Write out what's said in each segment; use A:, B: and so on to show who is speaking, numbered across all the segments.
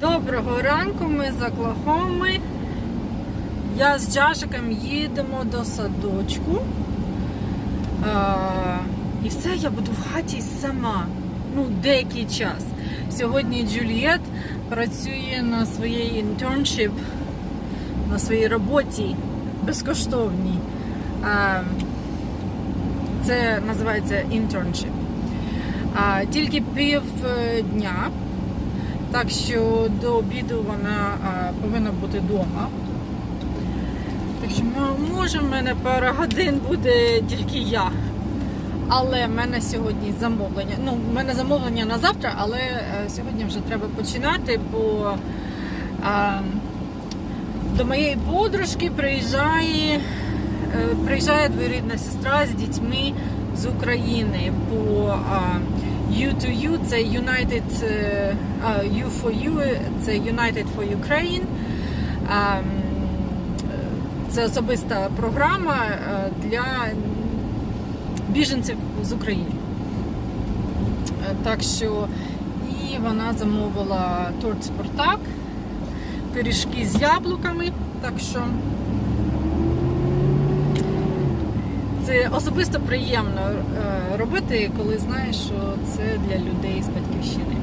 A: Доброго ранку, ми з Оклахоми. Я з Джашиком їдемо до садочку. А, і все, я буду в хаті сама. Ну, деякий час. Сьогодні Джуліет працює на своїй інтерншіп, на своїй роботі безкоштовній. А, це називається інтерншіп. Тільки пів дня. Так що до обіду вона повинна бути вдома. Так що м- може в мене пара годин буде тільки я. Але в мене сьогодні замовлення. Ну, в мене замовлення на завтра, але е, сьогодні вже треба починати, бо а, до моєї подружки приїжджає, е, приїжджає двоюрідна сестра з дітьми з України. Бо а, U2U це United е, а, U for U це United for Ukraine. А, Це особиста програма е, для біженців з України. Е, Так що і вона замовила торт Спартак, пиріжки з яблуками. Так що це особисто приємно е, робити, коли знаєш, що це для людей з батьківщини.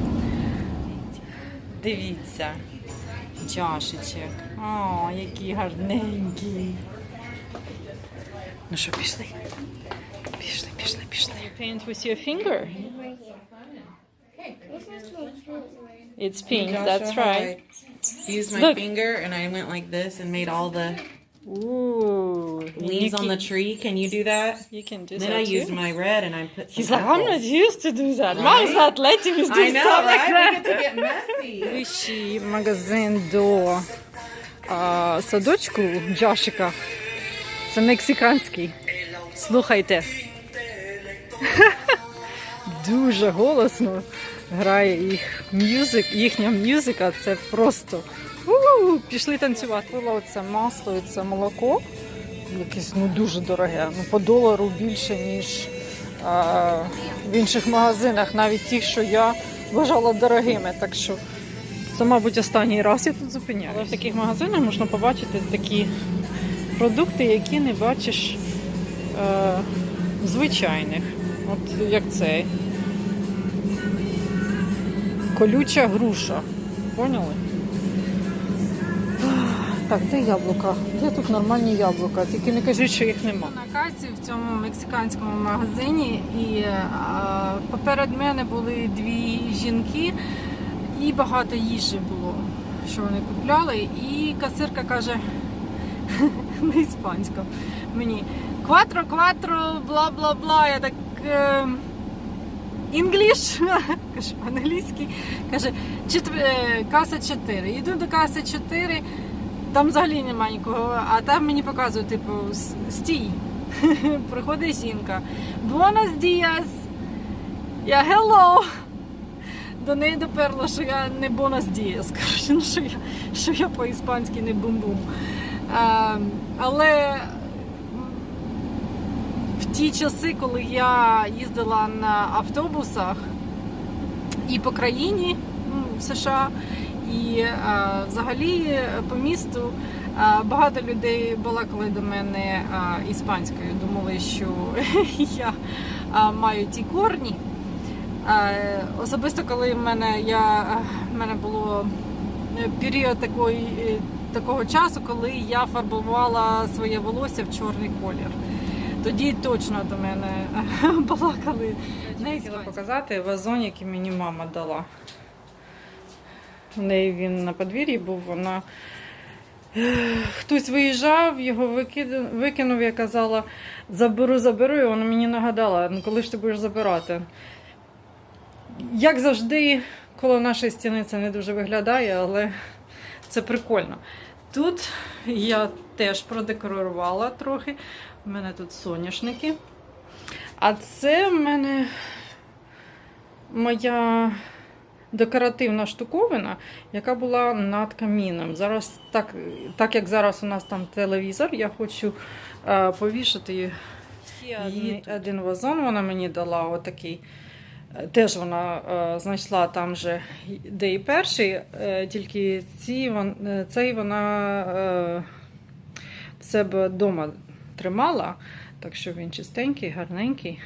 A: Дивіться, чашечок. О, який гарненький. Ну що, пішли? Пішли, пішли, пішли. Paint with your finger. It's pink, that's right.
B: Used my
A: Look.
B: finger and I went like this and made all the
A: Ooh.
B: leaves on the tree. Can you do that?
A: You can do
B: Then
A: that
B: I
A: too.
B: used my red and I put some
A: He's like, I'm not used to do that. Mom's not letting me do
B: I know,
A: stuff like that.
B: We get to get messy.
A: Вищий магазин до а, садочку Джашика. Це мексиканський. Слухайте. Дуже голосно грає їх мюзик, їхня мюзика. Це просто. У, пішли танцювати. Було це масло, і це молоко. Якесь ну дуже дороге. Ну, по долару більше, ніж а, в інших магазинах, навіть ті, що я вважала дорогими. Так що це, мабуть, останній раз я тут зупиняюся. Але в таких магазинах можна побачити такі продукти, які не бачиш е, звичайних. От як цей. Колюча груша. Поняли? Так, де яблука? Де тут нормальні яблука? Тільки не кажіть, що їх нема. На касі в цьому мексиканському магазині, і а, поперед мене були дві жінки, і багато їжі було, що вони купляли. І касирка каже на іспанському мені кватро, кватро, бла бла бла. Я так. Інгліш, кажу англійський, каже, «Четв- е, каса 4. Йду до каси 4, там взагалі немає нікого, а там мені показують, типу, стій. Приходить жінка. Buenos dias. Я hello. До неї доперло, що я не buenos dias. Коротше, ну, що я, що я по-іспанськи не бум-бум. Але в ті часи, коли я їздила на автобусах і по країні в США, і е, взагалі по місту е, багато людей балакали до мене е, іспанською. Думали, що я маю ті корні. Особисто, коли в мене я в мене було період такої, такого часу, коли я фарбувала своє волосся в чорний колір. Тоді точно до мене балакали. Не хотіла показати вазон, який мені мама дала. У неї він на подвір'ї був, вона. Хтось виїжджав, його викинув, я казала, заберу, заберу, і вона мені нагадала, ну коли ж ти будеш забирати. Як завжди, коло нашої стіни це не дуже виглядає, але це прикольно. Тут я теж продекорувала трохи. У мене тут соняшники. А це в мене моя декоративна штуковина, яка була над каміном. Зараз, так, так як зараз у нас там телевізор, я хочу е, повішати її один вазон. Вона мені дала отакий Теж вона е, знайшла там же, де і перший, е, тільки ці, вон, е, цей вона е, в себе вдома тримала, так що він чистенький, гарненький.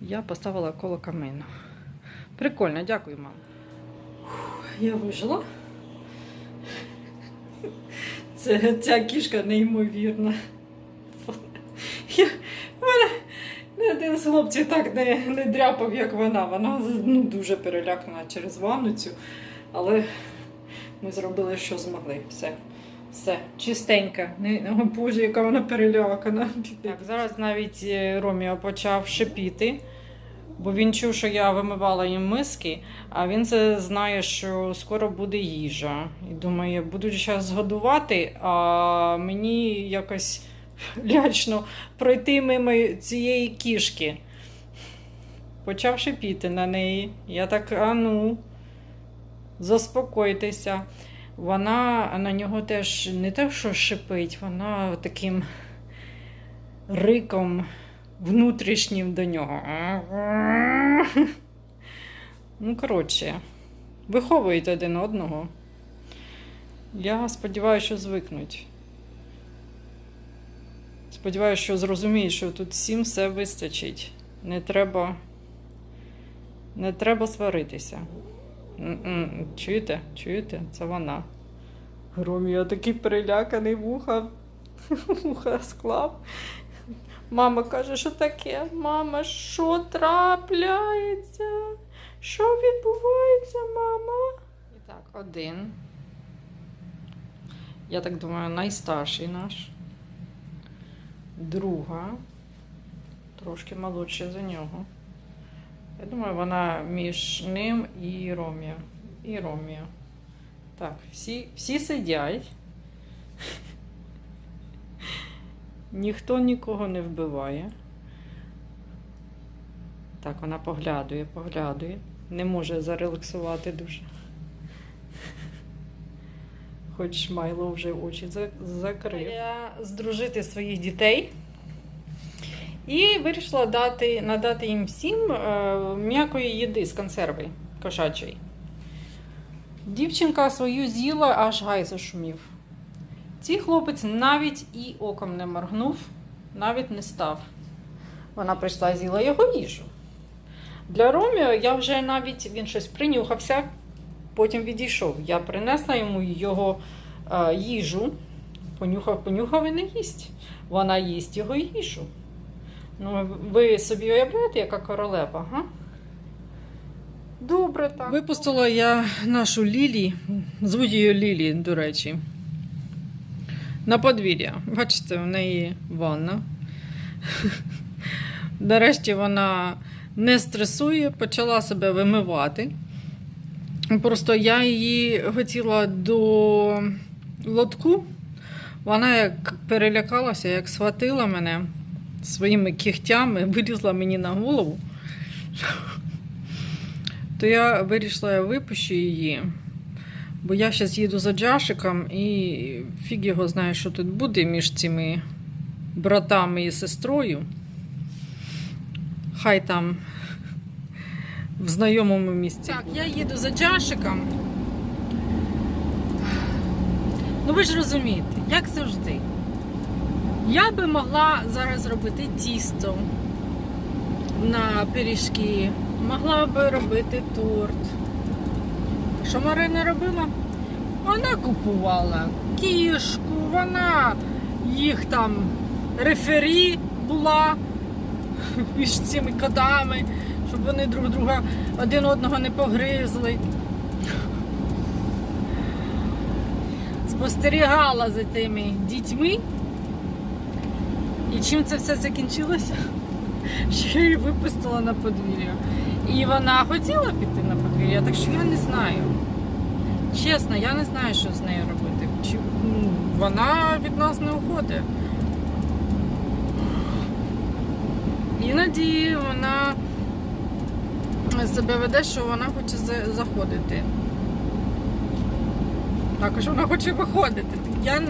A: Я поставила коло камину. Прикольно, дякую, мам. Я вижила. Це ця кішка неймовірна. Не один з хлопців так не, не дряпав, як вона. Вона ну, дуже перелякана через ванну цю. Але ми зробили, що змогли. Все. Все, чистенька. Не, Боже, яка вона перелякана. Так, зараз навіть е, Роміо почав шипіти, бо він чув, що я вимивала їм миски, а він це знає, що скоро буде їжа. І думає, будуть зараз годувати, а мені якось лячно пройти мимо цієї кішки. Почав шипіти на неї. Я так, а ну, заспокойтеся. Вона на нього теж не те, що шипить, вона таким риком внутрішнім до нього. Ну, коротше, виховують один одного. Я сподіваюся, що звикнуть. Сподіваюся, що зрозуміють, що тут всім все вистачить. Не треба, не треба сваритися. Чуєте? Чуєте? Це вона. Громія такий переляканий вуха. Вуха склав. Мама каже, що таке? Мама, що трапляється? Що відбувається, мама? І так, один. Я так думаю, найстарший наш. Друга. Трошки молодша за нього. Я думаю, вона між ним і Роміо. І Роміо. Так, всі, всі сидять. Ніхто нікого не вбиває. Так, вона поглядує, поглядує. Не може зарелаксувати дуже. Хоч Майло вже очі за- закрив. Я здружити своїх дітей. І вирішила дати, надати їм всім е, м'якої їди з консерви кошачої. Дівчинка свою з'їла, аж гай зашумів. Цей хлопець навіть і оком не моргнув, навіть не став. Вона прийшла і з'їла його їжу. Для Роміо я вже навіть він щось принюхався, потім відійшов. Я принесла йому його е, їжу, понюхав, понюхав і не їсть. Вона їсть його їжу. Ну, ви собі уявляєте, яка королева, га? Добре, так. Випустила я нашу Лілі, звуть її Лілі, до речі. На подвір'я. Бачите, в неї ванна. Нарешті вона не стресує, почала себе вимивати. Просто я її хотіла до лотку. Вона як перелякалася, як схватила мене своїми кігтями, вилізла мені на голову. То я вирішила, я випущу її. Бо я зараз їду за Джашиком і фіг його знає, що тут буде між цими братами і сестрою. Хай там в знайомому місці. Так, я їду за Джашиком. Ну ви ж розумієте, як завжди. Я би могла зараз робити тісто на пиріжки, могла би робити торт. Що Марина робила? Вона купувала кішку, вона їх там рефері була між цими котами, щоб вони друг друга один одного не погризли. Спостерігала за тими дітьми. І чим це все закінчилося? Що її випустила на подвір'я. І вона хотіла піти подвір'я, так що я не знаю. Чесно, я не знаю, що з нею робити. Чи, ну, вона від нас не уходить. Іноді вона себе веде, що вона хоче заходити. Також вона хоче виходити. Я...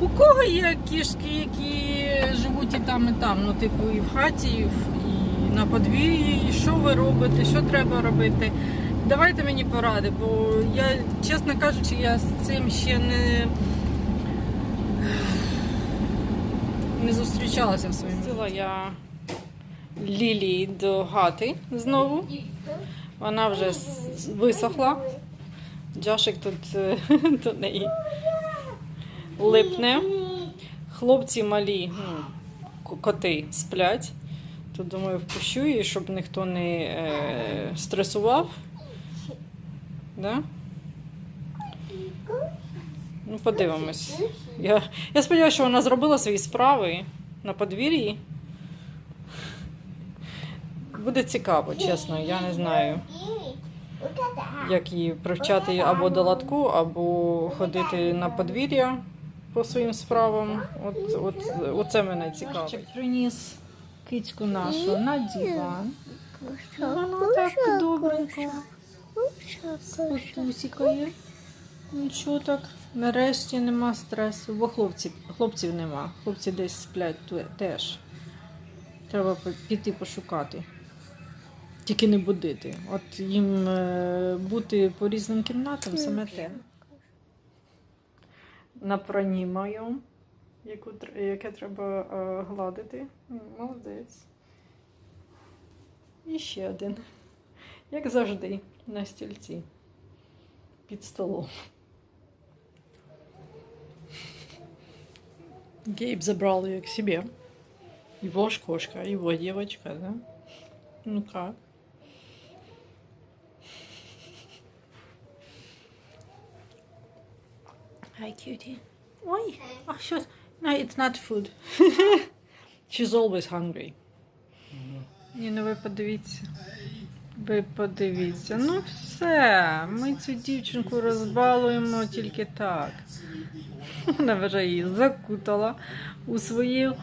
A: У кого є кішки, які живуть і там, і там, ну, типу, і в хаті, і в- на подвір'ї, що ви робите, що треба робити. Давайте мені поради, бо я, чесно кажучи, я з цим ще не, не зустрічалася в своєму. Сила я Лілії до гати знову. Вона вже висохла. Джашик тут е, до неї липне. Хлопці малі, ну, коти сплять. То думаю, впущу її, щоб ніхто не е, стресував. Да? Ну, подивимось. Я, я сподіваюся, що вона зробила свої справи на подвір'ї. Буде цікаво, чесно, я не знаю, як її привчати або до латку, або ходити на подвір'я по своїм справам. От, от, оце мене цікавить. Приніс кицьку нашу на диван. Вона так добренько потусікає. Нічого так. Нарешті нема стресу, бо хлопців, хлопців нема. Хлопці десь сплять теж. Треба піти пошукати. Тільки не будити. От їм е, бути по різним кімнатам саме те. На прані мою, яку, яке треба е, гладити. Молодець. І ще один. Як завжди, на стільці. Під столом. Гейб забрал ее к себе. Его ж кошка, его девочка, да? Ну как? Hi, cutie. Ой, а що? No, it's not food. She's always hungry. Ні, ну ви подивіться. Ви подивіться. Ну все, ми цю дівчинку розбалуємо тільки так. Вона вже її закутала у свою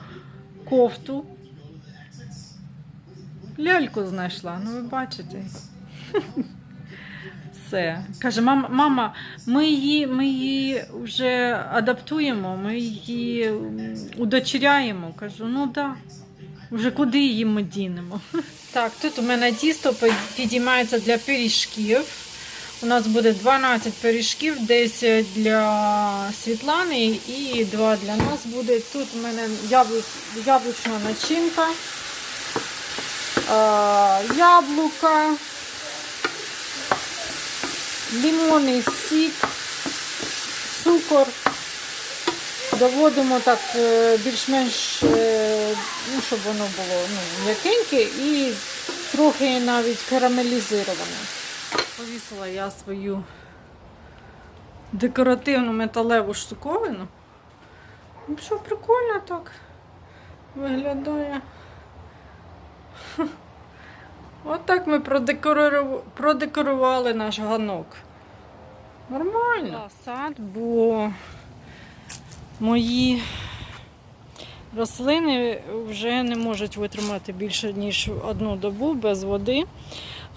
A: кофту. Ляльку знайшла, ну ви бачите. Все. Каже, мама, мама, ми її, ми її вже адаптуємо, ми її удочеряємо. Кажу, ну так. Да. Вже куди її ми дінемо? Так, тут у мене тісто підіймається для пиріжків. У нас буде 12 пиріжків, 10 для Світлани і 2 для нас буде. Тут у мене яблуч, яблучна начинка, е, яблука, лимонний сік, цукор. Доводимо так е, більш-менш, е, ну, щоб воно було ну, м'якеньке і трохи навіть карамелізироване. Повісила я свою декоративну металеву штуковину. Ну що, прикольно так виглядає. От ми продекорували наш ганок. Нормально. Сад, бо мої рослини вже не можуть витримати більше, ніж одну добу без води.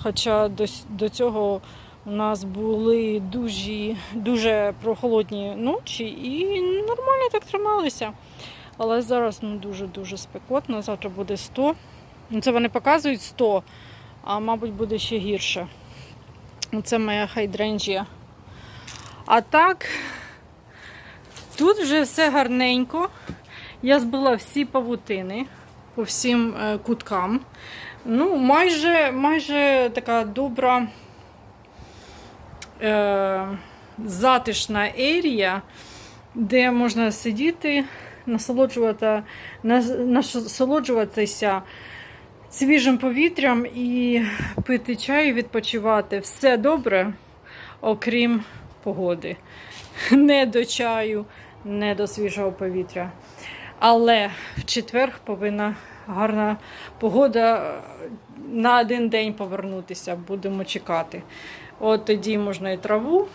A: Хоча до, до цього у нас були дуже, дуже прохолодні ночі і нормально так трималися. Але зараз ну, дуже-дуже спекотно. Завтра буде 100. Ну, це вони показують 100, а мабуть буде ще гірше. Це моя хайдренджія. А так, тут вже все гарненько. Я збила всі павутини по всім е, куткам. Ну, майже, майже така добра е, затишна ерія, де можна сидіти, насолоджувати, нас- насолоджуватися свіжим повітрям і пити чай, і відпочивати. Все добре, окрім погоди. Не до чаю, не до свіжого повітря. Але в четвер повинна гарна погода е, на один день повернутися. Будемо чекати. От тоді можна і траву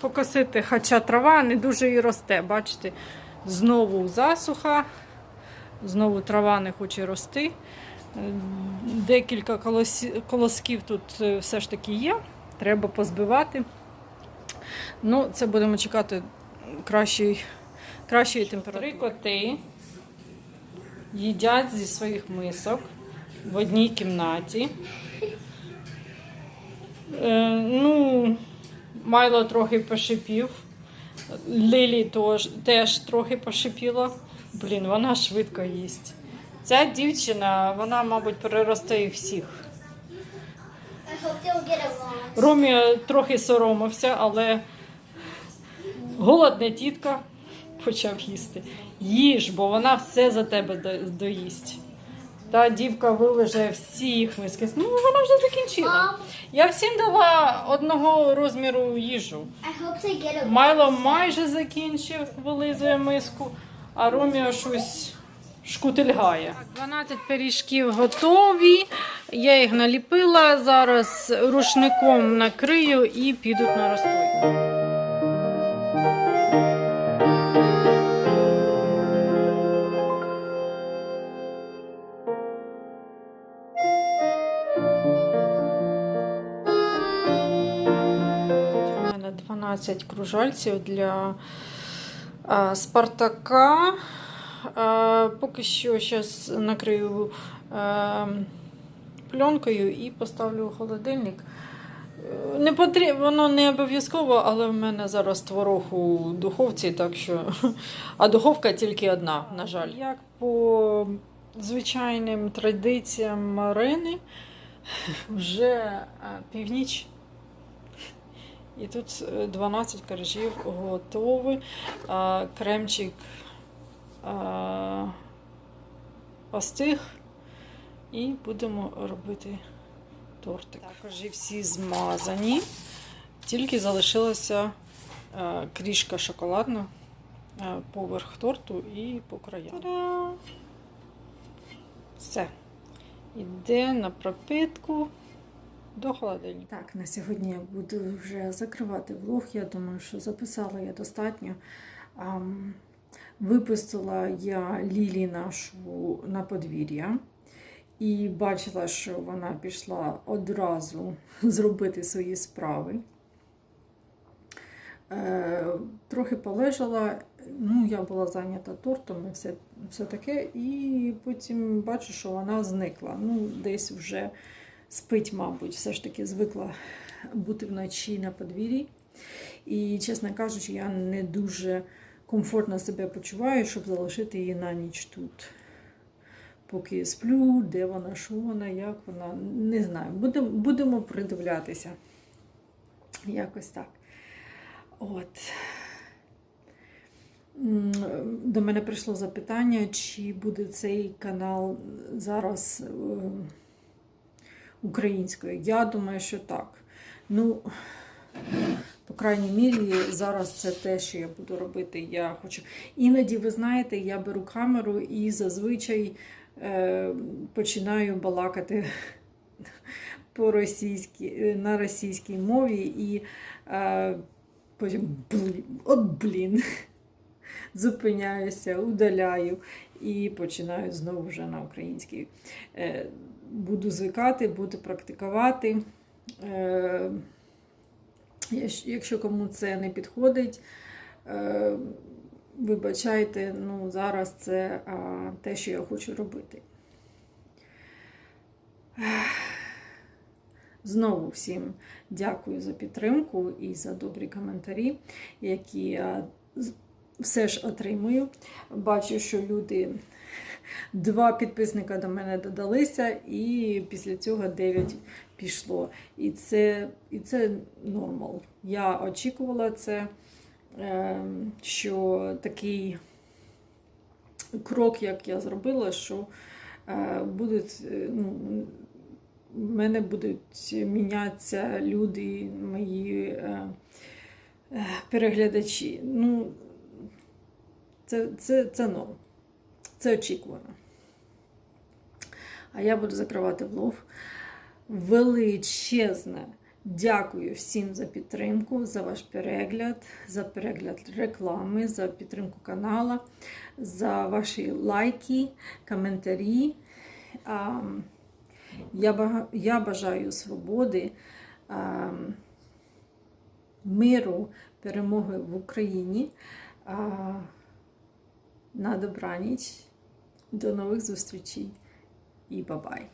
A: покосити, хоча трава не дуже і росте. Бачите, знову засуха, знову трава не хоче рости. Декілька колосків тут е, все ж таки є. Треба позбивати. Ну, це будемо чекати кращої, кращої температури. Три коти їдять зі своїх мисок. в одній кімнаті. Е, ну, Майло трохи пошипів. Лілі теж, теж трохи пошипіла. Блін, вона швидко їсть. Ця дівчина, вона, мабуть, переросте всіх. Ромі трохи соромився, але голодна тітка почав їсти. Їж, бо вона все за тебе доїсть. Та дівка вилежає всіх миски. Ну, вона вже закінчила. Я всім дала одного розміру їжу. Майло майже закінчив, вилизує миску, а Роміо щось шкутильгає. 12 пиріжків готові. Я їх наліпила. Зараз рушником накрию і підуть на розстойку. Тут мене 12 кружальців для Спартака. А, поки що зараз накрию а, пленкою і поставлю в холодильник. Е, Не потрібно, воно не обов'язково, але в мене зараз творог у духовці, так що. А духовка тільки одна, на жаль. Як по звичайним традиціям Марини, вже е, північ. І тут е, 12 коржів готові. Кремчик остиг. І будемо робити тортик. Коржі всі змазані. Тільки залишилася крішка шоколадна поверх торту і по краям. Та-да! Все. Іде на пропитку до холодильника. Так, на сьогодні я буду вже закривати влог. Я думаю, що записала я достатньо. Випустила я Лілі нашу на подвір'я і бачила, що вона пішла одразу зробити свої справи. Е, Трохи полежала, ну, я була зайнята тортом і все, все таке, і потім бачу, що вона зникла. Ну, десь вже спить, мабуть, все ж таки звикла бути вночі на подвір'ї. І, чесно кажучи, я не дуже комфортно себе почуваю, щоб залишити її на ніч тут. Поки я сплю, де вона, що вона, як вона, не знаю. Будемо, будемо придивлятися. Якось так. От. До мене прийшло запитання, чи буде цей канал зараз е, українською. Я думаю, що так. Ну, по крайній мірі, зараз це те, що я буду робити. Я хочу. Іноді, ви знаєте, я беру камеру і зазвичай е, починаю балакати по російській, е, на російській мові і е, потім блін, от блін. Зупиняюся, удаляю і починаю знову вже на українській. Е, Буду звикати, буду практикувати. Якщо кому це не підходить, е, вибачайте, ну, зараз це те, що я хочу робити. Знову всім дякую за підтримку і за добрі коментарі, які я все ж отримую. Бачу, що люди, два підписника до мене додалися, і після цього 9 пішло. І це, і це нормал. Я очікувала це, е, що такий крок, як я зробила, що е, будуть, е, ну, в мене будуть мінятися люди, мої е, е, переглядачі. Ну, це, це, це норм. Це очікувано. А я буду закривати влог. Величезне дякую всім за підтримку, за ваш перегляд, за перегляд реклами, за підтримку канала, за ваші лайки, коментарі. Я, бажаю свободи, миру, перемоги в Україні. На добраніч. До нових зустрічей і ба-бай!